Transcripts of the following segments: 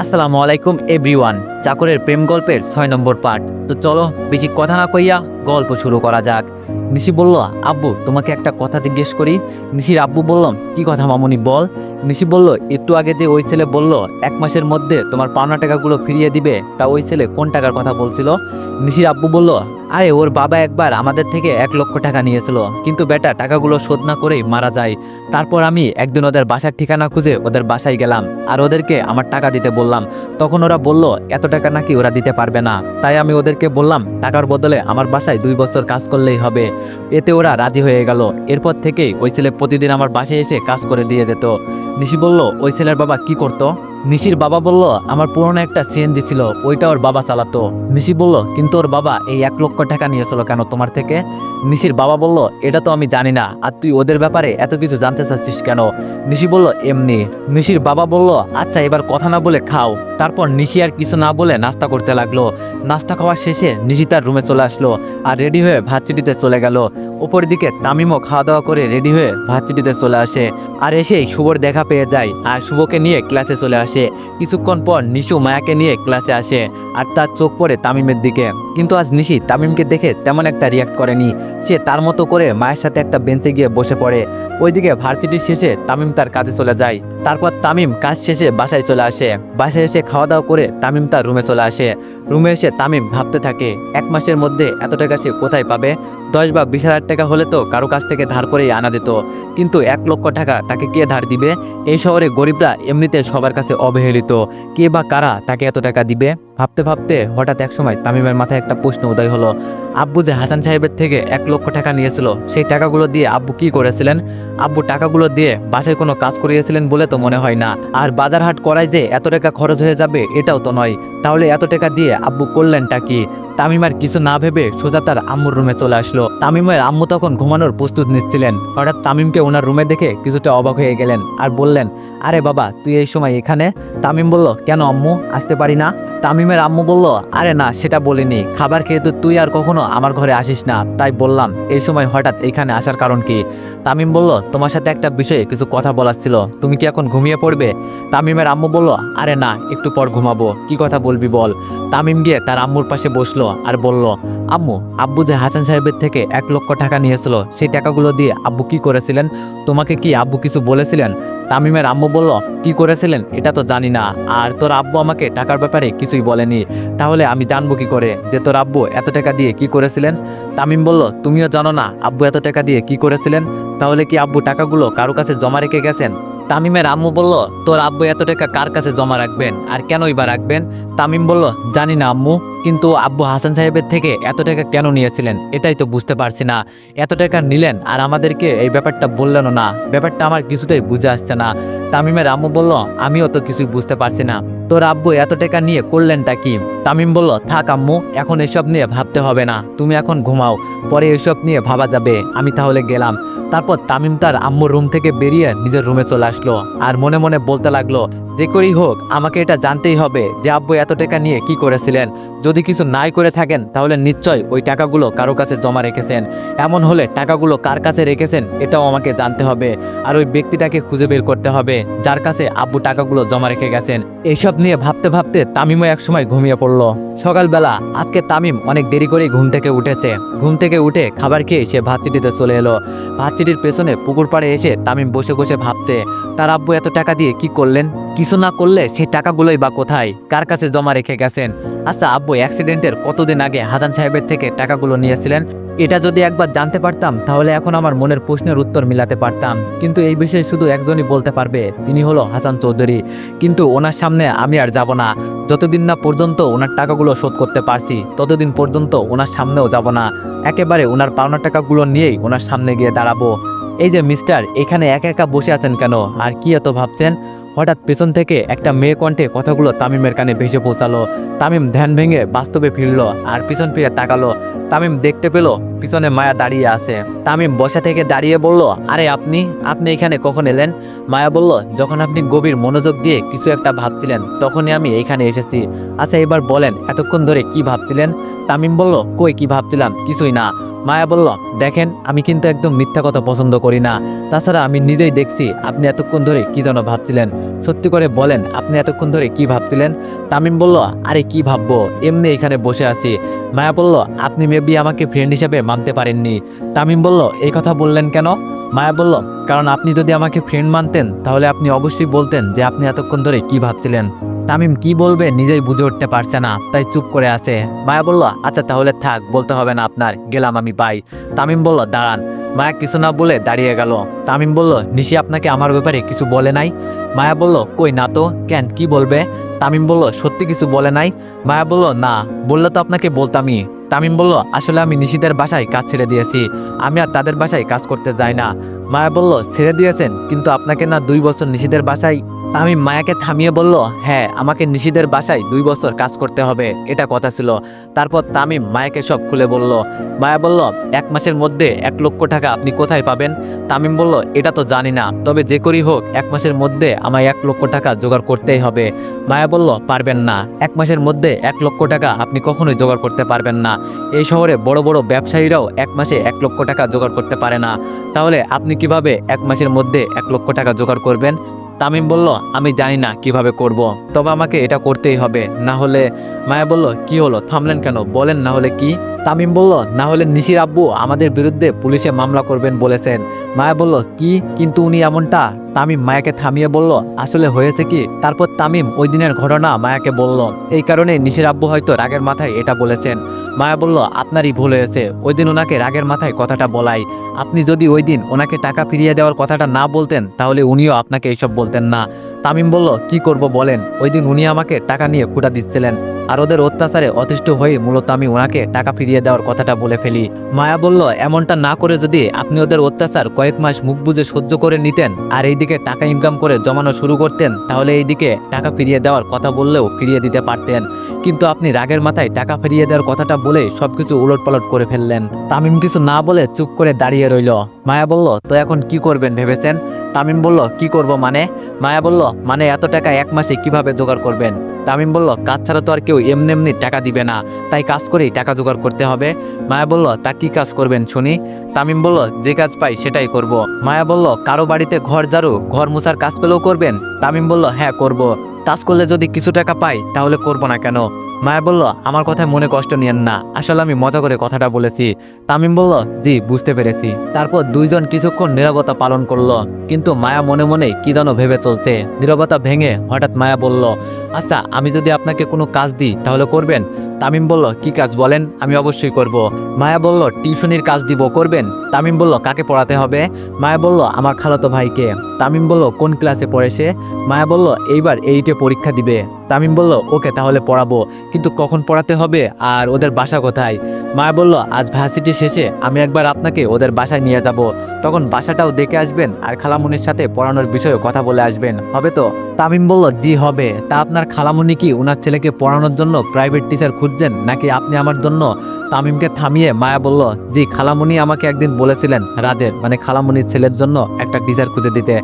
আসসালামু আলাইকুম এভরিওয়ান চাকরের প্রেম গল্পের ছয় নম্বর পার্ট তো চলো, বেশি কথা না কইয়া গল্প শুরু করা যাক। নিশি বলল, আব্বু, তোমাকে একটা কথা জিজ্ঞেস করি। নিশির আব্বু বললাম কি কথা মামুনি, বল। নিশি বলল, একটু আগে যে ওই ছেলে বলল, এক মাসের মধ্যে তোমার পাওনা টাকাগুলো ফিরিয়ে দিবে, তা ওই ছেলে কোন টাকার কথা বলছিল? নিশির আব্বু বলল, আরে, ওর বাবা একবার আমাদের থেকে এক লক্ষ টাকা নিয়েছিল। কিন্তু বেটা, টাকাগুলো শোধ না করেই মারা যায়। তারপর আমি একদিন ওদের বাসার ঠিকানা খুঁজে ওদের বাসায় গেলাম আর ওদেরকে আমার টাকা দিতে বললাম। তখন ওরা বলল, এত টাকা নাকি ওরা দিতে পারবে না। তাই আমি ওদেরকে বললাম, টাকার বদলে আমার বাসায় দুই বছর কাজ করলেই হবে। এতে ওরা রাজি হয়ে গেল। এরপর থেকেই ওই ছেলে প্রতিদিন আমার বাসায় এসে কাজ করে দিয়ে যেত। নিশি বলল, ওই ছেলের বাবা কি করতো? নিশির বাবা বলল, আমার পুরনো একটা সিএনজি ছিল, ওইটা ওর বাবা চালাতো। নিশি বলল, কিন্তু ওর বাবা এই এক লক্ষ টাকা নিয়েছিল কেন তোমার থেকে? নিশির বাবা বলল, এটা তো আমি জানি না, আর তুই ওদের ব্যাপারে এত কিছু জানতে চাচ্ছিস কেন? নিশি বলল, এমনি। নিশির বাবা বলল আচ্ছা এবার কথা না বলে খাও। তারপর নিশি আর কিছু না বলে নাস্তা করতে লাগল। নাস্তা খাওয়া শেষে নিশি তার রুমে চলে আসলো আর রেডি হয়ে ভাতচিটিতে চলে গেল। ওপর দিকে তামিমও খাওয়া দাওয়া করে রেডি হয়ে ভাতচিটিতে চলে আসে। আর এসেই শুভর দেখা পেয়ে যায় আর শুভকে নিয়ে ক্লাসে চলে আসে। কিছুক্ষণ পর নিশু মায়াকে নিয়ে ক্লাসে আসে আর তার চোখ পড়ে তামিমের দিকে। কিন্তু আজ নিশি তামিমকে দেখে তেমন একটা রিয়াক্ট করেনি। সে তার মতো করে মায়ের সাথে একটা বেঞ্চে গিয়ে বসে পড়ে। ওইদিকে ভার্সিটির শেষে তামিম তার কাজে চলে যায়। তারপর তামিম কাজ শেষে বাসায় চলে আসে। বাসায় এসে খাওয়া দাওয়া করে তামিম তার রুমে চলে আসে। রুমে এসে তামিম ভাবতে থাকে, এক মাসের মধ্যে এত টাকা সে কোথায় পাবে? দশ বা বিশ হাজার টাকা হলে তো কারও কাছ থেকে ধার করেই আনা দিত। কিন্তু এক লক্ষ টাকা তাকে কে ধার দিবে? এই শহরে গরিবরা এমনিতে সবার কাছে অবহেলিত। কে বা কারা তাকে এত টাকা দিবে? ভাবতে ভাবতে হঠাৎ এক সময় তামিমের মাথায় একটা প্রশ্ন উদয় হলো, আব্বু যে হাসান সাহেবের থেকে এক লক্ষ টাকা নিয়েছিল, সেই টাকাগুলো দিয়ে আব্বু কি করেছিলেন? আব্বু টাকাগুলো দিয়ে বাসায় কোনো কাজ করিয়েছিলেন বলে তো মনে হয় না। আর বাজার হাট করায় যে এত টাকা খরচ হয়ে যাবে এটাও তো নয়। তাহলে এত টাকা দিয়ে আব্বু করলেনটা কি? তামিমার কিছু না ভেবে সোজা তার আম্মুর রুমে চলে আসলো। তামিমের আম্মু তখন ঘুমানোর প্রস্তুত নিচ্ছিলেন। হঠাৎ তামিমকে ওনার রুমে দেখে কিছুটা অবাক হয়ে গেলেন আর বললেন, আরে বাবা, তুই এই সময় এখানে? তামিম বলল, কেন আম্মু? আসতে পারি না। তামিমের আম্মু বলল, আরে না, সেটা বলিনি। খাবার খেয়ে তো তুই আর কখনো আমার ঘরে আসিস না। তাই বললাম, এই সময় হঠাৎ এখানে আসার কারণ কি? তামিম বলল, তোমার সাথে একটা বিষয়ে কিছু কথা বলার ছিল। তুমি কি এখন ঘুমিয়ে পড়বে? তামিমের আম্মু বলল, আরে না, একটু পর ঘুমাবো। কি কথা বলবি বল? তামিম গিয়ে তার আম্মুর পাশে বসল। আর বলল, আম্মু, আব্বু যে হাসান সাহেবের থেকে এক লক্ষ টাকা নিয়েছিল, সেই টাকাগুলো দিয়ে আব্বু কি করেছিলেন? তোমাকে কি আব্বু কিছু বলেছিলেন? তামিমের আম্মু বলল, কি করেছিলেন? এটা তো জানি না। আর তোর আব্বু আমাকে টাকার ব্যাপারে কিছুই বলেনি। তাহলে আমি জানব কি করে যে তোর আব্বু এত টাকা দিয়ে কি করেছিলেন? তামিম বলল, তুমিও জানো না আব্বু এত টাকা দিয়ে কি করেছিলেন? তাহলে কি আব্বু টাকাগুলো কারও কাছে জমা রেখে গেছেন? তামিমের আম্মু বলল, তোর আব্বু এত টাকা কার কাছে জমা রাখবেন? আর কেনই বা রাখবেন? তামিম বলল, জানি না, আম্মু। কিন্তু আব্বু হাসান সাহেবের থেকে এত টাকা কেন নিয়েছিলেন? এটাই তো বুঝতে পারছি না। এত টাকা নিলেন আর আমাদেরকে এই ব্যাপারটা বললেনও না। ব্যাপারটা আমার কিছুতেই বুঝে আসছে না। তামিমের আম্মু বলল, আমিও তো কিছুই বুঝতে পারছি না। তোর আব্বু এত টাকা নিয়ে করলেনটা কি? তামিম বলল, থাক আম্মু, এখন এসব নিয়ে ভাবতে হবে না। তুমি এখন ঘুমাও, পরে এসব নিয়ে ভাবা যাবে। আমি তাহলে গেলাম। তারপর তামিম তার আম্মুর রুম থেকে বেরিয়ে নিজের রুমে চলে আসলো আর মনে মনে বলতে লাগল, যে করেই হোক, আমাকে এটা জানতেই হবে যে আব্বু এত টাকা নিয়ে কি করেছিলেন। যদি কিছু নাই করে থাকেন, তাহলে নিশ্চয় ওই টাকাগুলো কারও কাছে জমা রেখেছেন। এমন হলে টাকাগুলো কার কাছে রেখেছেন, এটাও আমাকে জানতে হবে। আর ওই ব্যক্তিটাকে খুঁজে বের করতে হবে, যার কাছে আব্বু টাকাগুলো জমা রেখে গেছেন। এইসব নিয়ে ভাবতে ভাবতে তামিমও একসময় ঘুমিয়ে পড়ল। সকালবেলা, আজকে তামিম অনেক দেরি করেই ঘুম থেকে উঠেছে। ঘুম থেকে উঠে খাবার খেয়ে সে ভাতচিটিতে চলে এলো। ভাতচিটির পেছনে পুকুর পাড়ে এসে তামিম বসে বসে ভাবছে, তার আব্বু এত টাকা দিয়ে কি করলেন? কিছু না করলে সেই টাকাগুলোই বা কোথায়? কার কাছে জমা রেখে গেছেন? আচ্ছা আব্বু অ্যাক্সিডেন্টের কতদিন আগে হাসান সাহেবের থেকে টাকাগুলো নিয়েছিলেন, এটা যদি একবার জানতে পারতাম, তাহলে এখন আমার মনের প্রশ্নের উত্তর মিলাতে পারতাম। কিন্তু এই বিষয়ে শুধু একজনই বলতে পারবে, তিনি হলো হাসান চৌধুরী। কিন্তু ওনার সামনে আমি আর যাব না। যতদিন না পর্যন্ত ওনার টাকাগুলো শোধ করতে পারছি, ততদিন পর্যন্ত ওনার সামনেও যাব না। একেবারে ওনার পাওনা টাকাগুলো নিয়েই ওনার সামনে গিয়ে দাঁড়াবো। এই যে মিস্টার, এখানে একা একা বসে আছেন কেন? আর কি এত ভাবছেন? হঠাৎ পেছন থেকে একটা মেয়ে কণ্ঠে কথাগুলো তামিমের কানে ভেসে পৌঁছালো। তামিম ধ্যান ভেঙে বাস্তবে ফিরলো আর পিছন ফিরে তাকালো। তামিম দেখতে পেল পিছনে মায়া দাঁড়িয়ে আছে। তামিম বসা থেকে দাঁড়িয়ে বলল, আরে আপনি আপনি এখানে কখন এলেন? মায়া বলল, যখন আপনি গভীর মনোযোগ দিয়ে কিছু একটা ভাবছিলেন, তখনই আমি এখানে এসেছি। আচ্ছা এবার বলেন, এতক্ষণ ধরে কি ভাবছিলেন? তামিম বলল, কই কি ভাবছিলাম? কিছুই না। মায়া বলল, দেখেন, আমি কিন্তু একদম মিথ্যা কথা পছন্দ করি না। তাছাড়া আমি নিজেই দেখছি আপনি এতক্ষণ ধরে কি যেন ভাবছিলেন। সত্যি করে বলেন, আপনি এতক্ষণ ধরে কি ভাবছিলেন? তামিম বলল, আরে, কি ভাববো? এমনি এখানে বসে আছি। মায়া বলল, আপনি মেবি আমাকে ফ্রেন্ড হিসেবে মানতে পারেননি। তামিম বলল, এই কথা বললেন কেন? মায়া বলল, কারণ আপনি যদি আমাকে ফ্রেন্ড মানতেন, তাহলে আপনি অবশ্যই বলতেন যে আপনি এতক্ষণ ধরে কি ভাবছিলেন। তামিম কি বলবে নিজেই বুঝে উঠতে পারছে না, তাই চুপ করে আছে। মায়া বলল আচ্ছা তাহলে থাক, বলতে হবে না আপনার, গেলাম আমি বাই তামিম বলল, দাঁড়ান। মায়া কিছু না বলে দাঁড়িয়ে গেল। তামিম বলল, নিশি আপনাকে আমার ব্যাপারে কিছু বলে নাই? মায়া বলল, কই না তো, কেন, কি বলবে? তামিম বলল, সত্যি কিছু বলে নাই? মায়া বলল, না, বললে তো আপনাকে বলতামই। তামিম বলল, আসলে আমি নিশিদের বাসায় কাজ ছেড়ে দিয়েছি, আমি আর তাদের বাসায় কাজ করতে যাই না। মায়া বলল, ছেড়ে দিয়েছেন, কিন্তু আপনাকে না দুই বছর নিশিদের বাসায় তামিম মায়াকে থামিয়ে বলল হ্যাঁ আমাকে নিশিদের বাসায় দুই বছর কাজ করতে হবে, এটা কথা ছিল। তারপর তামিম মায়াকে সব খুলে বলল, মায়া বলল, এক মাসের মধ্যে এক লক্ষ টাকা আপনি কোথায় পাবেন? তামিম বলল, এটা তো জানি না, তবে যে করেই হোক, এক মাসের মধ্যে আমায় এক লক্ষ টাকা জোগাড় করতেই হবে। মায়া বলল, পারবেন না, এক মাসের মধ্যে এক লক্ষ টাকা আপনি কখনোই জোগাড় করতে পারবেন না। এই শহরে বড় বড় ব্যবসায়ীরাও এক মাসে এক লক্ষ টাকা জোগাড় করতে পারে না। তাহলে আপনি কীভাবে এক মাসের মধ্যে এক লক্ষ টাকা জোগাড় করবেন? তামিম বলল, আমি জানি না কীভাবে করব। তবে আমাকে এটা করতেই হবে। না হলে মায়া বলল, কি হলো, থামলেন কেন? বলেন না হলে কি? তামিম বলল, না হলে নিশির আব্বু আমাদের বিরুদ্ধে পুলিশে মামলা করবেন বলেছেন। মায়া বলল, কি? কিন্তু উনি এমনটা? তামিম মায়াকে থামিয়ে বলল, আসলে হয়েছে কি? তারপর তামিম ওই দিনের ঘটনা মায়াকে বলল। এই কারণে নিশির আব্বু হয়তো রাগের মাথায় এটা বলেছেন। মায়া বলল, আপনারই ভুল হয়েছে। ওই দিন ওনাকে রাগের মাথায় কথাটা বলাই। আপনি যদি ওই দিন ওনাকে টাকা ফিরিয়ে দেওয়ার কথাটা না বলতেন, তাহলে উনিও আপনাকে এইসব বলতেন না। তামিম বলল, কি করব বলেন? ওই দিন উনি আমাকে টাকা নিয়ে খুঁটা দিচ্ছিলেন আর ওদের অত্যাচারে অতিষ্ঠ হয়ে মূলত আমি ওনাকে টাকা ফিরিয়ে দেওয়ার কথাটা বলে ফেলি। মায়া বলল, এমনটা না করে যদি আপনি ওদের অত্যাচার কয়েক মাস মুখ বুঝে সহ্য করে নিতেন আর এইদিকে টাকা ইনকাম করে জমানো শুরু করতেন, তাহলে এইদিকে টাকা ফিরিয়ে দেওয়ার কথা বললেও ফিরিয়ে দিতে পারতেন। কিন্তু আপনি রাগের মাথায় টাকা ফিরিয়ে দেওয়ার কথাটা বলে সবকিছু উলট পালট করে ফেললেন। তামিম কিছু না বলে চুপ করে দাঁড়িয়ে রইল। মায়া বলল, তো এখন কি করবেন ভেবেছেন? তামিম বলল, কি করব মানে? মায়া বলল মানে এত টাকা এক মাসে কীভাবে জোগাড় করবেন? তামিম বলল, কাজ ছাড়া তো আর কেউ এমনি এমনি টাকা দিবে না, তাই কাজ করেই টাকা জোগাড় করতে হবে। মায়া বলল, তা কি কাজ করবেন শুনি? তামিম বলল, যে কাজ পাই সেটাই করব। মায়া বলল, কারও বাড়িতে ঘর ঝাড়ু, ঘর মুছার কাজ পেলেও করবেন? তামিম বলল হ্যাঁ করব। কাজ করলে যদি কিছু টাকা পাই তাহলে করব না কেন? মায়া বলল, আমার কথায় মনে কষ্ট নিয়েন না। আসলে আমি মজা করে কথাটা বলেছি। তামিম বলল, জি, বুঝতে পেরেছি। তারপর দুইজন কিছুক্ষণ নীরবতা পালন করল, কিন্তু মায়া মনে মনে কি যেন ভেবে চলছে। নীরবতা ভেঙে হঠাৎ মায়া বলল আচ্ছা আমি যদি আপনাকে কোনো কাজ দিই, তাহলে করবেন? তামিম বলল, কি কাজ বলেন? আমি অবশ্যই করব। মায়া বলল, টিউশনির কাজ দিব, করবেন? তামিম বলল, কাকে পড়াতে হবে? মায়া বলল, আমার খালাতো ভাইকে। তামিম বলল, কোন ক্লাসে পড়ে সে? মায়া বলল, এইবার এইটে পরীক্ষা দিবে। তামিম বলল, ওকে, তাহলে পড়াবো। কিন্তু কখন পড়াতে হবে আর ওদের বাসা কোথায়? মা বলল, আজ ভার্সিটি শেষে আমি একবার আপনাকে ওদের বাসায় নিয়ে যাব। তখন বাসাটাও দেখে আসবেন আর খালামুনির সাথে পড়ানোর বিষয়ে কথা বলে আসবেন। হবে তো? তামিম বলল, জি, হবে। তা আপনার খালামুনি কি ওনার ছেলেকে পড়ানোর জন্য প্রাইভেট টিচার খুঁজছেন নাকি আপনি আমার জন্য তামিমকে থামিয়ে মায়া বলল, জি, খালামুনি আমাকে একদিন বলেছিলেন রাজের মানে খালামুনির ছেলের জন্য একটা টিচার খুঁজে দিতে।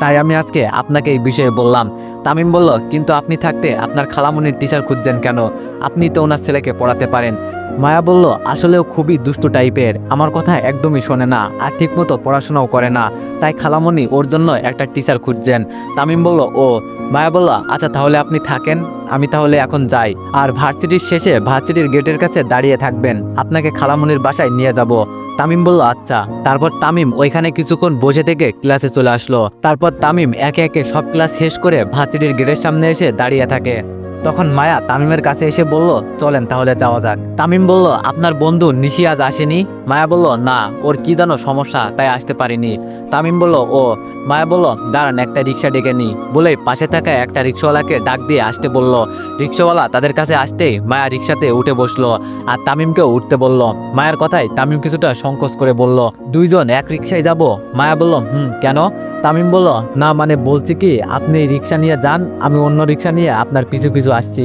তাই আমি আজকে আপনাকে এই বিষয়ে বললাম। তামিম বলল, কিন্তু আপনি থাকতে আপনার খালামুনির টিচার খুঁজছেন কেন? আপনি তো ওনার ছেলেকে পড়াতে পারেন। মায়া বলল, আসলেও খুবই দুষ্টু টাইপের। আমার কথা একদমই শোনে না আর ঠিকমতো পড়াশোনাও করে না। তাই খালামণি ওর জন্য একটা টিচার খুঁজছেন। তামিম বলল, ও। মায়া বলল আচ্ছা তাহলে আপনি থাকেন। আমি তাহলে এখন যাই। আর ভার্সিটির শেষে ভার্সিটির গেটের কাছে দাঁড়িয়ে থাকবেন। আপনাকে খালামণির বাসায় নিয়ে যাব। তামিম বলল আচ্ছা। তারপর তামিম ওইখানে কিছুক্ষণ বসে থেকে ক্লাসে চলে আসলো। তারপর তামিম একে একে সব ক্লাস শেষ করে ভার্সিটির গেটের সামনে এসে দাঁড়িয়ে থাকে। তখন মায়া তামিমের কাছে এসে বলল, চলেন তাহলে যাওয়া যাক। তামিম বলল, আপনার বন্ধু নিশি আজ আসেনি? মায়া বলল, না, ওর কি জানো সমস্যা, তাই আসতে পারিনি। তামিম বলল, ও। মায়া বলল, দাঁড়ান, একটা রিক্সা ডেকে নি বলে পাশে থাকা একটা রিক্সাওয়ালাকে ডাক দিয়ে আসতে বলল। রিক্সাওয়ালা তাদের কাছে আসতেই মায়া রিক্সাতে উঠে বসল আর তামিমকেও উঠতে বলল। মায়ের কথায় তামিম কিছুটা সংকোচ করে বলল, দুইজন এক রিক্সায় যাব? মায়া বলল, হুম, কেন? তামিম বলল, না মানে বলছি কি, আপনি রিক্সা নিয়ে যান, আমি অন্য রিক্সা নিয়ে আপনার পিছু পিছু আসছি।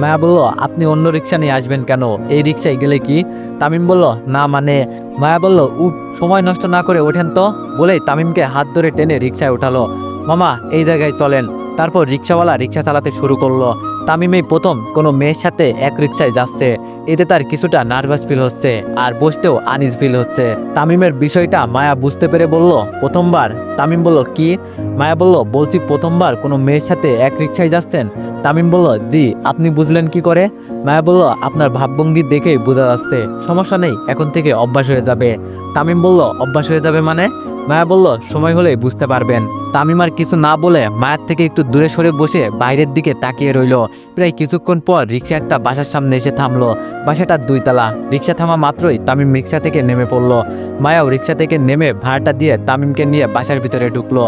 মায়া বলল, আপনি অন্য রিক্সা নিয়ে আসবেন কেন? এই রিক্সায় গেলে কি? তামিম বলল, না মানে মায়া বলল উঠ সময় নষ্ট না করে ওঠেন তো? বলেই তামিমকে হাত ধরে টেনে রিক্সায় উঠালো। মামা, এই জায়গায় চলেন তারপর রিক্সাওয়ালা রিক্সা চালাতে শুরু করল। তামিমেই প্রথম কোনো মেয়ের সাথে এক রিক্সায় যাচ্ছে। এতে তার কিছুটা নার্ভাস ফিল হচ্ছে আর বসতেও আনিস ফিল হচ্ছে। তামিমের বিষয়টা মায়া বুঝতে পেরে বলল, প্রথমবার? তামিম বলল, কি? মায়া বলল, বলছি প্রথমবার কোনো মেয়ের সাথে এক রিক্সায় যাচ্ছেন? তামিম বলল দি আপনি বুঝলেন কি করে? মায়া বলল, আপনার ভাবভঙ্গি দেখেই বোঝা যাচ্ছে, সমস্যা নেই, এখন থেকে অভ্যাস হয়ে যাবে। তামিম বলল, অভ্যাস হয়ে যাবে মানে? মায়া বলল, সময় হলেই বুঝতে পারবেন। তামিম আর কিছু না বলে মায়ের থেকে একটু দূরে সরে বসে বাইরের দিকে তাকিয়ে রইল। প্রায় কিছুক্ষণ পর রিক্সা একটা বাসার সামনে এসে থামলো। বাসাটা দুইতলা। রিক্সা থামা মাত্রই তামিম রিক্সা থেকে নেমে পড়ল। মায়াও রিক্সা থেকে নেমে ভাড়াটা দিয়ে তামিমকে নিয়ে বাসার ভিতরে ঢুকলো।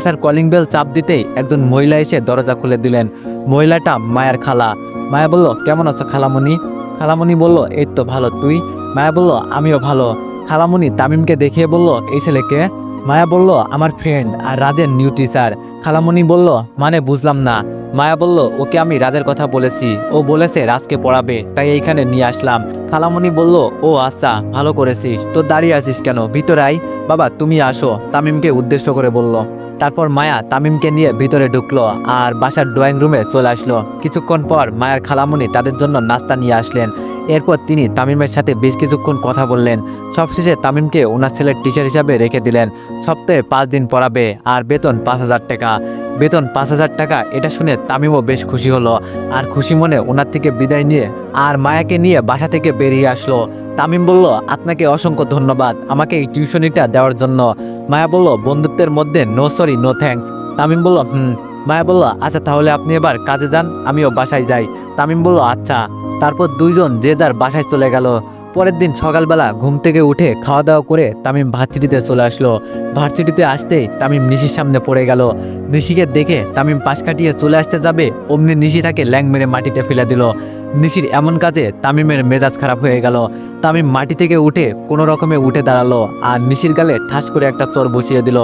বাসার কলিং বেল চাপ দিতেই একজন মহিলা এসে দরজা খুলে দিলেন। মহিলাটা মায়ের খালা। মায়া বলল, কেমন আছো খালামণি? খালামণি বলল, এই তো ভালো, তুই? মায়া বলল, আমিও ভালো। খালামণি তামিমকে দেখিয়ে বলল, এই ছেলেকে? মায়া বলল, আমার ফ্রেন্ড আর রাজের নিউ টিচার খালামণি বলল মানে বুঝলাম না। মায়া বলল, ওকে আমি রাজের কথা বলেছি। ও বলেছে রাজকে পড়াবে, তাই এইখানে নিয়ে আসলাম। খালামণি বলল, ও আচ্ছা ভালো করেছিস। তো দাঁড়িয়ে আছিস কেন? ভিতরে আই বাবা, তুমি আসো, তামিমকে উদ্দেশ্য করে বলল। তারপর মায়া তামিমকে নিয়ে ভিতরে ঢুকলো আর বাসার ড্রয়িং রুমে চলে আসলো। কিছুক্ষণ পর মায়ার খালামুনি তাদের জন্য নাস্তা নিয়ে আসলেন। এরপর তিনি তামিমের সাথে বেশ কিছুক্ষণ কথা বললেন। সবশেষে তামিমকে ওনার ছেলের টিচার হিসাবে রেখে দিলেন। সপ্তাহে পাঁচ দিন পড়াবে আর বেতন পাঁচ হাজার টাকা। বেতন পাঁচ হাজার টাকা, এটা শুনে তামিমও বেশ খুশি হলো। আর খুশি মনে ওনার থেকে বিদায় নিয়ে আর মায়াকে নিয়ে বাসা থেকে বেরিয়ে আসলো। তামিম বলল, আপনাকে অসংখ্য ধন্যবাদ আমাকে এই টিউশনিটা দেওয়ার জন্য। মায়া বলল, বন্ধুত্বের মধ্যে no sorry no thanks Tamim বলল, হুম। মায়া বলল আচ্ছা তাহলে আপনি এবার কাজে যান, আমিও বাসায় যাই। তামিম বলল আচ্ছা। তারপর দুইজন যে যার বাসায় চলে গেল। পরের দিন সকালবেলা ঘুম থেকে উঠে খাওয়া দাওয়া করে তামিম ভার্সিটিতে চলে আসলো। ভার্সিটিতে আসতেই তামিম নিশির সামনে পড়ে গেল। নিশিকে দেখে তামিম পাশ কাটিয়ে চলে আসতে যাবে, অমনি নিশি তাকে ল্যাং মেরে মাটিতে ফেলে দিল। নিশির এমন কাজে তামিমের মেজাজ খারাপ হয়ে গেল। তামিম মাটি থেকে উঠে কোনো রকমে উঠে দাঁড়াল আর নিশির গালে ঠাস করে একটা চর বসিয়ে দিল।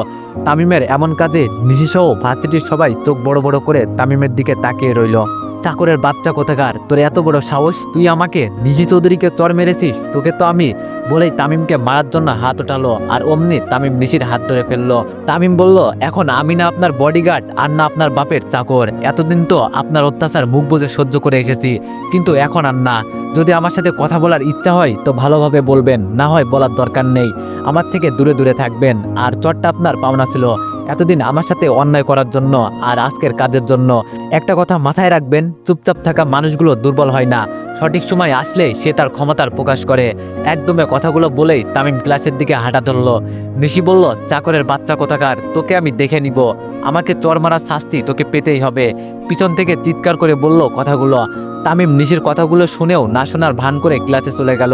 তামিমের এমন কাজে নিশিসহ ভার্সিটির সবাই চোখ বড় বড় করে তামিমের দিকে তাকিয়ে রইল। চাকরের বাচ্চা কোথাকার? তোর এত বড় সাহস? তুই আমাকে? নিশি চৌধুরীকে চর মেরেছিস? তোকে তো আমি বলেই তামিমকে মারার জন্য হাত ওঠালো, আর অমনি তামিম নিশির হাত ধরে ফেলল। তামিম বলল, এখন আমি না আপনার বডিগার্ড আর না আপনার বাপের চাকর। এতদিন তো আপনার অত্যাচার মুখ বুঝে সহ্য করে এসেছি, কিন্তু এখন আর না। যদি আমার সাথে কথা বলার ইচ্ছা হয়, তো ভালোভাবে বলবেন। না হয় বলার দরকার নেই। আমার থেকে দূরে দূরে থাকবেন। আর চটটা আপনার পাওনা ছিল। এতদিন আমার সাথে অন্যায় করার জন্য আর আজকের কাজের জন্য একটা কথা মাথায় রাখবেন, চুপচাপ থাকা মানুষগুলো দুর্বল হয় না। সঠিক সময় আসলে সে তার ক্ষমতার প্রকাশ করে। একদমে কথাগুলো বলেই তামিম ক্লাসের দিকে হাঁটা ধরলো। নিশি বলল, চাকরের বাচ্চা কোথাকার? তোকে আমি দেখে নিব। আমাকে চর মারার শাস্তি তোকে পেতেই হবে। পিছন থেকে চিৎকার করে বলল কথাগুলো। তামিম নিশির কথাগুলো শুনেও না শোনার ভান করে ক্লাসে চলে গেল।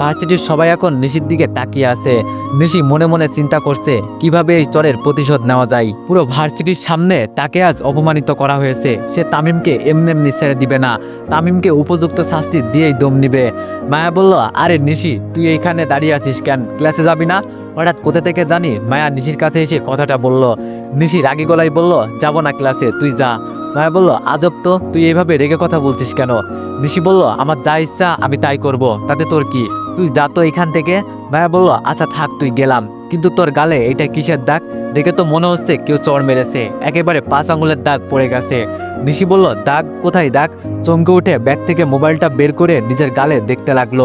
ভার্সিটির সবাই এখন নিশির দিকে তাকিয়ে আছে। নিশি মনে মনে চিন্তা করছে, কীভাবে এই চরের প্রতিশোধ নেওয়া যায়? পুরো ভার্সিটির সামনে তাকে আজ অপমানিত করা হয়েছে। সে তামিমকে এমনি এমনি ছেড়ে দিবে না। তামিমকে উপযুক্ত শাস্তি দিয়েই দম নিবে। মায়া বলল, আরে নিশি, তুই এইখানে দাঁড়িয়ে আছিস কেন? ক্লাসে যাবি না? হঠাৎ কোথা থেকে জানি মায়া নিশির কাছে এসে কথাটা বলল। নিশি রাগি গলায় বলল, যাব না ক্লাসে, তুই যা। মায়া বলল, আজব তো, তুই এইভাবে রেগে কথা বলছিস কেন? নিশি বলল, আমার যা ইচ্ছা আমি তাই করব, তাতে তোর কি? তুই যা তো এখান থেকে? মায়া বলল আচ্ছা থাক, তুই গেলাম। কিন্তু তোর গালে এটা কিসের দাগ? দেখে তো মনে হচ্ছে কেউ চড় মেরেছে। একেবারে পাঁচ আঙুলের দাগ পড়ে গেছে। নিশি বলল, দাগ? কোথায় দাগ? চমকে উঠে ব্যাগ থেকে মোবাইলটা বের করে নিজের গালে দেখতে লাগল।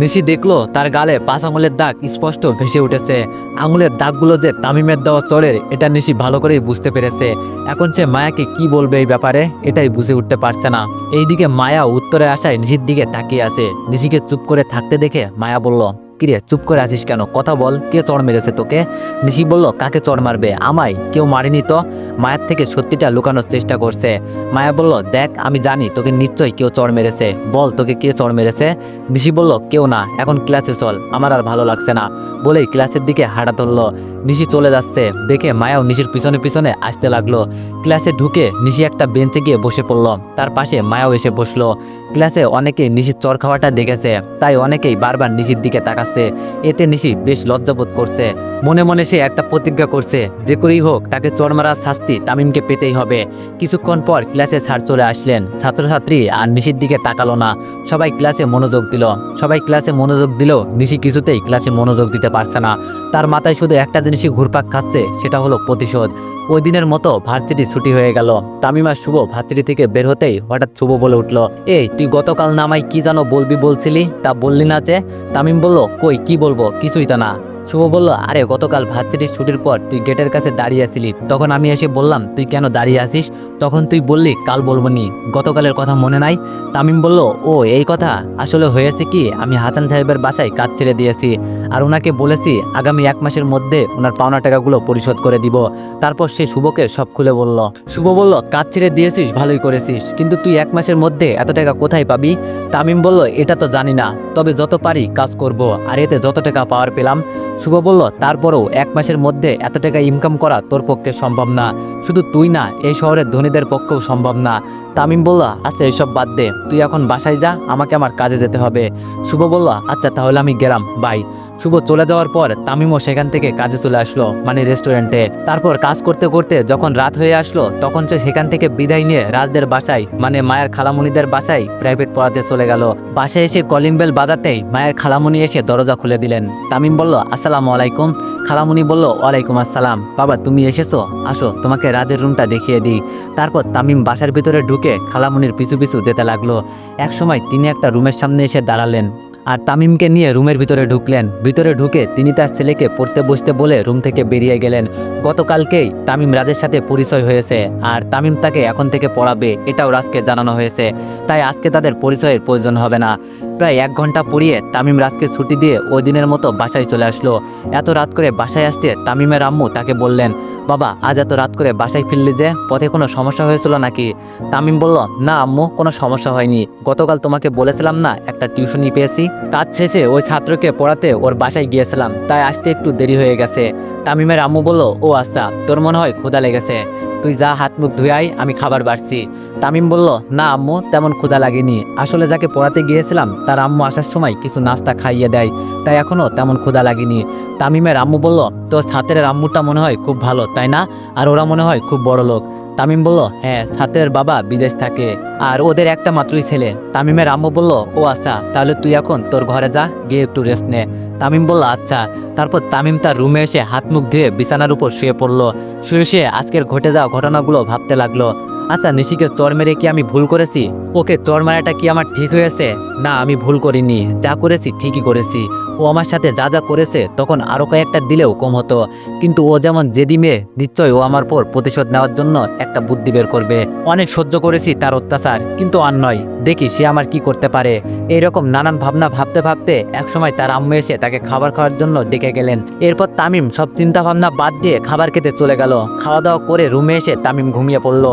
নিশি দেখল, তার গালে পাঁচ আঙুলের দাগ স্পষ্ট ভেসে উঠেছে। আঙুলের দাগগুলো যে তামিমের দেওয়া চরের, এটা নিশি ভালো করেই বুঝতে পেরেছে। এখন সে মায়াকে কি বলবে এই ব্যাপারে, এটাই বুঝে উঠতে পারছে না। এইদিকে মায়া উত্তরে আসায় নিশির দিকে তাকিয়ে আছে। নিশিকে চুপ করে থাকতে দেখে মায়া বলল কিরে, চুপ করে আছিস কেন? কথা বল, কে চড় মেরেছে তোকে? নিশি বলল, কাকে চড় মারবে? আমায়? কেউ মারেনি তো? মায়ের থেকে সত্যিটা লুকানোর চেষ্টা করছে। মায়া বলল, দেখ, আমি জানি, তোকে নিশ্চয়ই কেউ চড় মেরেছে। বল, তোকে কে চড় মেরেছে? নিশি বলল, কেউ না, এখন ক্লাসে চল, আমার আর ভালো লাগছে না। বলেই ক্লাসের দিকে হাঁটা ধরলো। নিশি চলে যাচ্ছে, দেখে মায়াও নিশির পিছনে পিছনে আসতে লাগল। ক্লাসে ঢুকে নিশি একটা বেঞ্চে গিয়ে বসে পড়ল। তার পাশে মায়াও এসে বসল। ক্লাসে অনেকেই নিশির চর খাওয়াটা দেখেছে, তাই অনেকেই বারবার নিশির দিকে তাকাচ্ছে। এতে নিশি বেশ লজ্জাবোধ করছে। মনে মনে সে একটা প্রতিজ্ঞা করছে, যে করেই হোক, তাকে চর মারার শাস্তি তামিমকে পেতেই হবে। কিছুক্ষণ পর ক্লাসে স্যার চলে আসলেন। ছাত্রছাত্রী আর নিশির দিকে তাকালো না। সবাই ক্লাসে মনোযোগ দিল। সবাই ক্লাসে মনোযোগ দিলেও নিশি কিছুতেই ক্লাসে মনোযোগ দিতে পারছে না। তার মাথায় শুধু একটা জিনিসই ঘুরপাক খাচ্ছে, সেটা হলো প্রতিশোধ। ওই দিনের মতো ভার্সিটি ছুটি হয়ে গেল। তামিম শুভ ভার্সিটি থেকে বের হতেই হঠাৎ শুভ বলে উঠল, এই, তুই গতকাল নামাই কি জানো বলবি বলছিলি? তা বললি না যে? তামিম বলল, কই, কি বলব? কিছুই তা না। শুভ বলল, আরে, গতকাল ভার্সিটির ছুটির পর তুই গেটের কাছে দাঁড়িয়ে আসিলি। তখন আমি এসে বললাম, তুই কেন দাঁড়িয়ে আসিস? তখন তুই বললি, কাল বলব নি। গতকালের কথা মনে নাই। তামিম বলল, ও, এই কথা? আসলে হয়েছে কি, আমি হাসান সাহেবের বাসায় কাজ ছেড়ে দিয়েছি। আর ওনাকে বলেছি, আগামী এক মাসের মধ্যে ওনার পাওনা টাকাগুলো পরিশোধ করে দিব। তারপর সে শুভকে সব খুলে বলল, শুভ বলল, কাজ ছেড়ে দিয়েছিস, ভালোই করেছিস। কিন্তু তুই এক মাসের মধ্যে এত টাকা কোথায় পাবি? তামিম বলল, এটা তো জানি না। তবে যত পারি কাজ করব, আর এতে যত টাকা পাওয়ার পেলাম। শুভ বলল, তারপরেও এক মাসের মধ্যে এত টাকা ইনকাম করা তোর পক্ষে সম্ভব না। শুধু তুই না, এই শহরের ধনীদের পক্ষেও সম্ভব না। তামিম বলল আচ্ছা এসব বাদ দে। তুই এখন বাসায় যা, আমাকে আমার কাজে যেতে হবে। শুভ বলল আচ্ছা তাহলে আমি গেলাম। বাই। শুভ চলে যাওয়ার পর তামিমও সেখান থেকে কাজে চলে আসলো মানে রেস্টুরেন্টে। তারপর কাজ করতে করতে যখন রাত হয়ে আসলো, তখন সে সেখান থেকে বিদায় নিয়ে রাজদের বাসায় মানে মায়ের খালামুনিদের বাসায় প্রাইভেট পড়াতে চলে গেল। বাসায় এসে কলিং বেল বাজাতেই মায়ের খালামুনি এসে দরজা খুলে দিলেন। তামিম বলল, আসসালামু আলাইকুম। খালামুনি বলল, ওয়ালাইকুম আসসালাম। বাবা, তুমি এসেছ? আসো, তোমাকে রাজের রুমটা দেখিয়ে দিই। তারপর তামিম বাসার ভিতরে ঢুকে খালামুনির পিছু পিছু যেতে লাগল। একসময় তিনি একটা রুমের সামনে এসে দাঁড়ালেন। আর তামিমকে নিয়ে রুমের ভিতরে ঢুকলেন। ভিতরে ঢুকে তিনি তার ছেলেকে পড়তে বসতে বলে রুম থেকে বেরিয়ে গেলেন। গতকালকেই তামিম রাজের সাথে পরিচয় হয়েছে আর তামিম তাকে এখন থেকে পড়াবে, এটাও রাজকে জানানো হয়েছে। তাই আজকে তাদের পরিচয়ের প্রয়োজন হবে না। প্রায় এক ঘণ্টা পড়িয়ে তামিম রাজকে ছুটি দিয়ে ওই দিনের মতো বাসায় চলে আসলো। এত রাত করে বাসায় আসতে তামিমের আম্মু তাকে বললেন বাবা, আজ এত রাত করে বাসায় ফিরলি যে পথে কোনো সমস্যা হয়েছিল নাকি? তামিম বলল, না আম্মু, কোনো সমস্যা হয়নি। গতকাল তোমাকে বলেছিলাম না, একটা টিউশনি পেয়েছি। কাজ শেষে ওই ছাত্রকে পড়াতে ওর বাসায় গিয়েছিলাম, তাই আসতে একটু দেরি হয়ে গেছে। তামিমের আম্মু বলল, ও আচ্ছা তোর মনে হয় ক্ষুধা লেগেছে। তুই যা হাত মুখ ধুয়াই, আমি খাবার বাড়ছি। তামিম বলল, না আম্মু, তেমন ক্ষুধা লাগেনি। আসলে যাকে পড়াতে গিয়েছিলাম, তার আম্মু আসার সময় কিছু নাস্তা খাইয়ে দেয়, তাই এখনও তেমন ক্ষুধা লাগেনি। তামিমের আম্মু বলল, তোর ছাত্রের আম্মুটা মনে হয় খুব ভালো, তাই না? আর ওরা মনে হয় খুব বড় লোক তামিম বলল হ্যাঁ ছাত্রের বাবা বিদেশ থাকে। আর ওদের একটা মাত্রই ছেলে। তামিমের আম্মু বলল, ও আচ্ছা তাহলে তুই এখন তোর ঘরে যা, গিয়ে একটু রেস্ট নে। তামিম বলল আচ্ছা। তারপর তামিম তার রুমে এসে হাত মুখ ধুয়ে বিছানার উপর শুয়ে পড়ল। শুয়ে শুয়ে আজকের ঘটে যাওয়া ঘটনাগুলো ভাবতে লাগল। আচ্ছা নিশিকে চর মেরে কি আমি ভুল করেছি? ওকে চর মারাটা কি আমার ঠিক হয়েছে? না, আমি ভুল করিনি। যা করেছি ঠিকই করেছি। ও আমার সাথে যা যা করেছে, তখন আরও কয়েকটা দিলেও কম হতো। কিন্তু ও যেমন জেদি মেয়ে নিশ্চয় ও আমার পর প্রতিশোধ নেওয়ার জন্য একটা বুদ্ধি বের করবে। অনেক সহ্য করেছি তার অত্যাচার, কিন্তু আর নয়। দেখি সে আমার কি করতে পারে। এইরকম নানান ভাবনা ভাবতে ভাবতে একসময় তার আম্মু এসে তাকে খাবার খাওয়ার জন্য ডেকে গেলেন। এরপর তামিম সব চিন্তা ভাবনা বাদ দিয়ে খাবার খেতে চলে গেল। খাওয়া দাওয়া করে রুমে এসে তামিম ঘুমিয়ে পড়ল।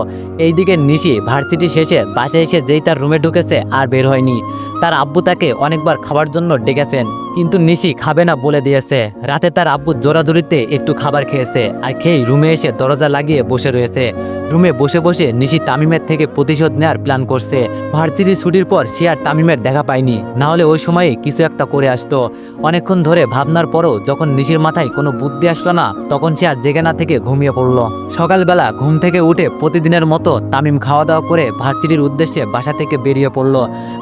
এইদিকে নিশি ভার্সিটি শেষে বাসায় এসে যেই তার রুমে ঢুকেছে আর বের হয়নি। তার আব্বু তাকে অনেকবার খাবার জন্য ডেকেছেন। কিন্তু নিশি খাবে না বলে দিয়েছে। রাতে তার আব্বু জোরাজুরিতে একটু খাবার খেয়েছে আর খেয়েই রুমে এসে দরজা লাগিয়ে বসে রয়েছে। রুমে বসে বসে নিশি তামিমের থেকে প্রতিশোধ নেওয়ার প্ল্যান করছে। ভার্সিটি ছুটির পর সে আর তামিমের দেখা পায়নি। না হলে ওই সময়ে কিছু একটা করে আসতো। অনেকক্ষণ ধরে ভাবনার পরও যখন নিশির মাথায় কোনো বুদ্ধি আসলো না, তখন সে আর জেগে না থেকে ঘুমিয়ে পড়ল। সকালবেলা ঘুম থেকে উঠে প্রতিদিনের মতো তামিম খাওয়া দাওয়া করে ভার্সিটির উদ্দেশ্যে বাসা থেকে বেরিয়ে পড়ল।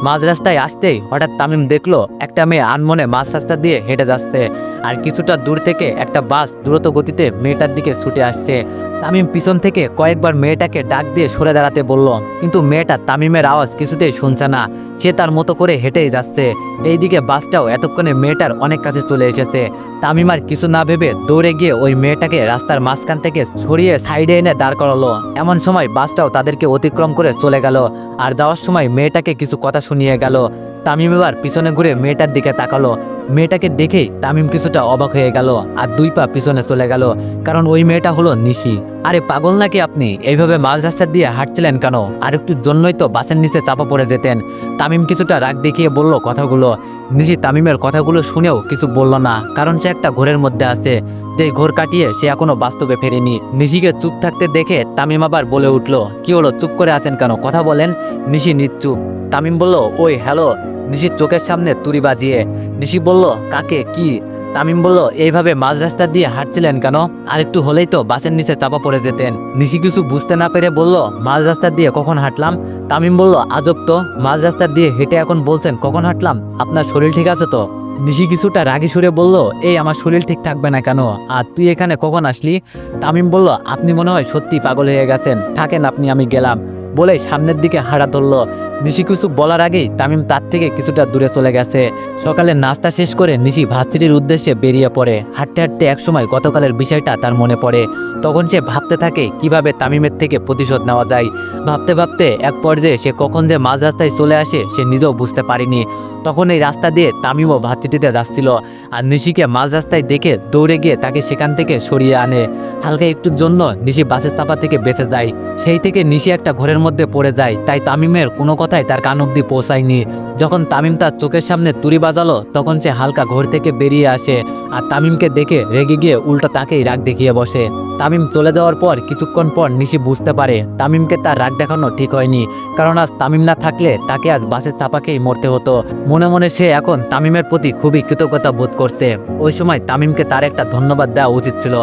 মাঝ রাস্তায় আসতেই হঠাৎ তামিম দেখল, একটা মেয়ে আনমনে মাঝ রাস্তা দিয়ে হেঁটে যাচ্ছে। আর কিছুটা দূর থেকে একটা বাস দ্রুত গতিতে মেয়েটার দিকে ছুটে আসছে। তামিম পিছন থেকে কয়েকবার মেয়েটাকে ডাক দিয়ে সরে দাঁড়াতে বলল, কিন্তু মেয়েটা তামিমের আওয়াজ কিছুতেই শুনছে না। সে তার মতো করে হেঁটেই যাচ্ছে। এইদিকে বাসটাও এতক্ষণে মেয়েটার অনেক কাছে চলে এসেছে। তামিম আর কিছু না ভেবে দৌড়ে গিয়ে ওই মেয়েটাকে রাস্তার মাঝখান থেকে ছড়িয়ে সাইডে এনে দাঁড় করালো। এমন সময় বাসটাও তাদেরকে অতিক্রম করে চলে গেল। আর যাওয়ার সময় মেয়েটাকে কিছু কথা শুনিয়ে গেল। তামিম এবার পিছনে ঘুরে মেয়েটার দিকে তাকালো। মেয়েটাকে দেখেই তামিম কিছুটা অবাক হয়ে গেল আর দুই পা পিছনে চলে গেল, কারণ ওই মেয়েটা হলো নিশি। আরে পাগল নাকি আপনি? এইভাবে মাঝ রাস্তা দিয়ে হাঁটছিলেন কেন? আর একটু জন্যই তো বাসের নিচে চাপা পড়ে যেতেন। তামিম কিছুটা রাগ দেখিয়ে বলল কথাগুলো। নিশি তামিমের কথাগুলো শুনেও কিছু বলল না, কারণ সে একটা ঘোরের মধ্যে আছে। যে ঘোর কাটিয়ে সে এখনও বাস্তবে ফেরেনি। নিশিকে চুপ থাকতে দেখে তামিম আবার বলে উঠল, কি হলো? চুপ করে আছেন কেন? কথা বলেন। নিশি নিশ্চুপ তামিম বলল, ওই হ্যালো নিশির চোখের সামনে তুড়ি বাজিয়ে নিশি বলল, কাকে? কি? তামিম বলল, এইভাবে মাঝ রাস্তা দিয়ে হাঁটছিলেন কেন? আর একটু হলেই তো বাসের নিচে চাপা পড়ে যেতেন। নিশি কিছু বুঝতে না পেরে বলল, মাঝ রাস্তা দিয়ে কখন হাঁটলাম? তামিম বলল, আজব তো, মাঝ রাস্তা দিয়ে হেঁটে এখন বলছেন, কখন হাঁটলাম? আপনার শরীর ঠিক আছে তো? নিশি কিছুটা রাগি সুরে বলল, এই আমার শরীর ঠিক থাকবে না কেন? আর তুই এখানে কখন আসলি? তামিম বলল, আপনি মনে হয় সত্যি পাগল হয়ে গেছেন। থাকেন আপনি, আমি গেলাম। বলে সামনের দিকে হাঁটা ধরলো। নিশি কিছু বলার আগেই তামিম তার থেকে কিছুটা দূরে চলে গেছে। সকালে নাস্তা শেষ করে নিশি ভার্সিটির উদ্দেশ্যে বেরিয়ে পড়ে। হাঁটতে হাঁটতে একসময় গতকালের বিষয়টা তার মনে পড়ে। তখন সে ভাবতে থাকে, কীভাবে তামিমের থেকে প্রতিশোধ নেওয়া যায়? ভাবতে ভাবতে এক পর্যায়ে সে কখন যে মাঝ রাস্তায় চলে আসে, সে নিজেও বুঝতে পারেনি। তখন এই রাস্তা দিয়ে তামিমও ভার্সিটিতে যাচ্ছিল আর নিশিকে মাঝ রাস্তায় দেখে দৌড়ে গিয়ে তাকে সেখান থেকে সরিয়ে আনে। হালকা একটুর জন্য নিশি বাসের চাপা থেকে বেঁচে যায়। সেই থেকে নিশি একটা ঘরের মধ্যে পড়ে যায়। তাই তামিমের কোনো কথাই তার কান অব্দি পৌঁছায়নি। যখন তামিম তার চোখের সামনে তুড়ি বাজালো, তখন সে হালকা ঘর থেকে বেরিয়ে আসে আর তামিমকে দেখে রেগে গিয়ে উল্টো তাকেই রাগ দেখিয়ে বসে। তামিম চলে যাওয়ার পর কিছুক্ষণ পর নিশি বুঝতে পারে তামিমকে তার রাগ দেখানো ঠিক হয়নি, কারণ আজ তামিম না থাকলে তাকে আজ বাসের চাপাকেই মরতে হতো। মনে মনে সে এখন তামিমের প্রতি খুবই কৃতজ্ঞতা বোধ করছে। ওই সময় তামিমকে তার একটা ধন্যবাদ দেওয়া উচিত ছিল।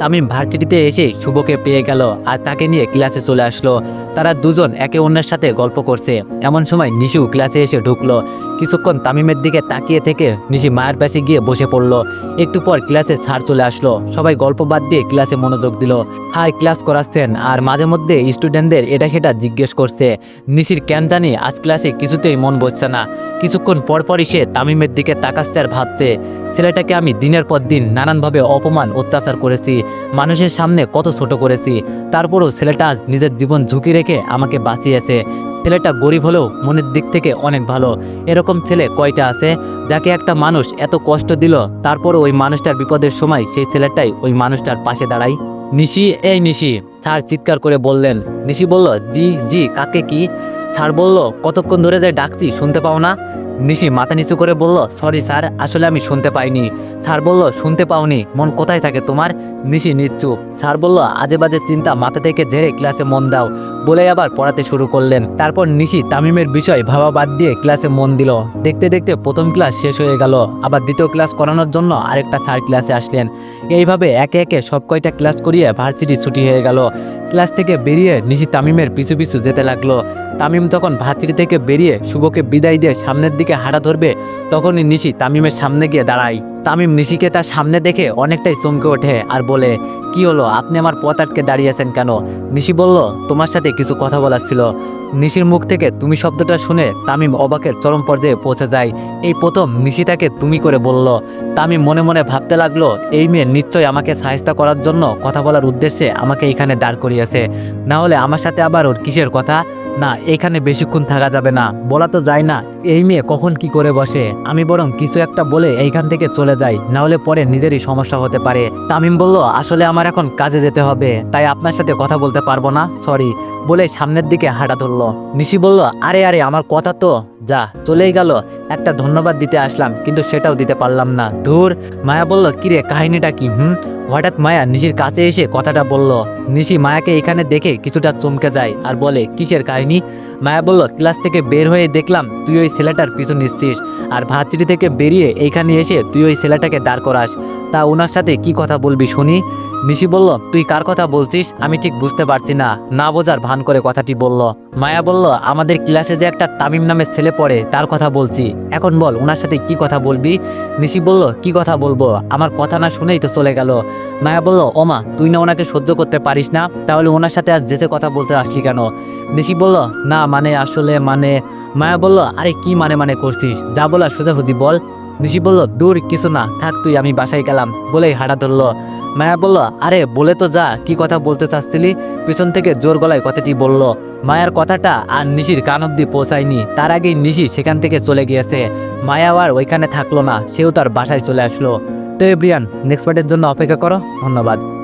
তামিম ভার্সিটিতে এসে শুভকে পেয়ে গেল আর তাকে নিয়ে ক্লাসে চলে আসলো। তারা দুজন একে অন্যের সাথে গল্প করছে। এমন সময় নিশু ক্লাসে এসে ঢুকলো কিছুক্ষণ তামিমের দিকে তাকিয়ে থেকে নিশি মায়ের পাশে গিয়ে বসে পড়ল। একটু পর ক্লাসে স্যার চলে আসলো। সবাই গল্প বাদ দিয়ে ক্লাসে মনোযোগ দিল। স্যার ক্লাস করাচ্ছেন আর মাঝে মধ্যে স্টুডেন্টদের এটা সেটা জিজ্ঞেস করছে। নিশির কেন জানি আজ ক্লাসে কিছুতেই মন বসছে না। কিছুক্ষণ পরপরই সে তামিমের দিকে তাকাচ্ছে আর ভাবছে ছেলেটাকে আমি দিনের পর দিন নানানভাবে অপমান, অত্যাচার করেছি, মানুষের সামনে কত ছোট করেছি, তারপরও ছেলেটা আজ নিজের জীবন ঝুঁকি রেখে আমাকে বাঁচিয়েছে। ছেলেটা গরিব হলেও মনের দিক থেকে অনেক ভালো। এরকম ছেলে কয়টা আছে? যাকে একটা মানুষ এত কষ্ট দিল, তারপরও ওই মানুষটার বিপদের সময় সেই ছেলেটাই ওই মানুষটার পাশে দাঁড়ায়। নিশি, এই নিশি স্যার চিৎকার করে বললেন। নিশি বলল, জি জি, কাকে কি? স্যার বলল, কতক্ষণ ধরে যে ডাকছি শুনতে পাও না। নিশি মাথা নিচু করে বলল সরি স্যার, আসলে আমি শুনতে পাইনি। স্যার বলল, শুনতে পাওনি, মন কোথায় থাকে তোমার? নিশি নিচ্ছুপ স্যার বলল, আজে বাজে চিন্তা, মাথা থেকে ঝেড়ে ক্লাসে মন দাও। বলে আবার পড়াতে শুরু করলেন। তারপর নিশি তামিমের বিষয় ভাবা বাদ দিয়ে ক্লাসে মন দিল। দেখতে দেখতে প্রথম ক্লাস শেষ হয়ে গেল। আবার দ্বিতীয় ক্লাস করানোর জন্য আরেকটা স্যার ক্লাসে আসলেন। এইভাবে একে একে সব কয়টা ক্লাস করিয়ে ভার্সিটি ছুটি হয়ে গেল। ক্লাস থেকে বেরিয়ে নিশি তামিমের পিছু পিছু যেতে লাগল। তামিম তখন ভাতির থেকে বেরিয়ে শুভকে বিদায় দিয়ে সামনের দিকে হাঁটা ধরবে, তখনই নিশি তামিমের সামনে গিয়ে দাঁড়ায়। তামিম নিশিকে তার সামনে দেখে অনেকটাই চমকে ওঠে আর বলে, কি হলো? আপনি আমার পথ আটকে দাঁড়িয়েছেন কেন? নিশি বলল, তোমার সাথে কিছু কথা বলার ছিল। নিশির মুখ থেকে তুমি শব্দটা শুনে তামিম অবাকের চরম পর্যায়ে পৌঁছে যায়। এই প্রথম নিশি তাকে তুমি করে বলল। তামিম মনে মনে ভাবতে লাগল, এই মেয়ে নিশ্চয়ই আমাকে সাহায্য করার জন্য কথা বলার উদ্দেশ্যে আমাকে এখানে দাঁড় করিয়েছে। না হলে আমার সাথে আবার ওর কিসের কথা? না, এখানে বেশিক্ষণ থাকা যাবে না। বলা তো যায় না, এই মেয়ে কখন কি করে বসে? আমি বরং কিছু একটা বলে এইখান থেকে চলে যাই না হলে পরে নিজেরই সমস্যা হতে পারে। তামিম বলল, আসলে আমার এখন কাজে যেতে হবে, তাই আপনার সাথে কথা বলতে পারব না, সরি, বলে সামনের দিকে হাঁটা ধরলো। নিশি বলল, আরে আরে, আমার কথা তো যা, চলেই গেল। একটা ধন্যবাদ দিতে আসলাম, কিন্তু সেটাও দিতে পারলাম না। ধুর, মায়া বলল, কিরে, কাহিনীটা কি, হুম? হঠাৎ মায়া নিশির কাছে এসে কথাটা বলল, নিশি মায়াকে এখানে দেখে কিছুটা চমকে যায় আর বলে, কিসের কাহিনী? মায়া বলল, ক্লাস থেকে বের হয়ে দেখলাম, তুই ওই ছেলেটার পিছু নিচ্ছিস আর ভার্সিটি থেকে বেরিয়ে এইখানে এসে তুই ওই ছেলেটাকে দাঁড় করাস। তা ওনার সাথে কি কথা বলবি শুনি? নিশি বলল, তুই কার কথা বলছিস? আমি ঠিক বুঝতে পারছি না। না বোঝার ভান করে কথাটি বলল। মায়া বলল, আমাদের ক্লাসে যে একটা তামিম নামের ছেলে পড়ে, তার কথা বলছি। এখন বল ওনার সাথে কি কথা বলবি? নিশি বলল, কি কথা বলব? আমার কথা না শুনেই তো চলে গেল। মায়া বলল ওমা তুই না ওনাকে সহ্য করতে পারিস না? তাহলে ওনার সাথে আজ যেতে কথা বলতে আসলি কেন? নিশি বলল, না মানে আসলে মানে। মায়া বলল, আরে, কি মানে মানে করছিস? যা বলা সোজাসুজি বল। নিশি বলল, দূর, কিছু না। থাক, তুই, আমি বাসায় গেলাম। বলেই হাঁটা ধরলো। মায়া বলল, আরে, বলে তো যা, কি কথা বলতে চাচ্ছিলি? পিছন থেকে জোর গলায় কথাটি বলল, মায়ার কথাটা আর নিশির কান অব্দি পৌঁছায়নি। তার আগেই নিশি সেখান থেকে চলে গিয়েছে। মায়া আর ওইখানে থাকল না, সেও তার বাসায় চলে আসলো। তো ব্রিয়ান নেক্সট পার্টের জন্য অপেক্ষা করো। ধন্যবাদ।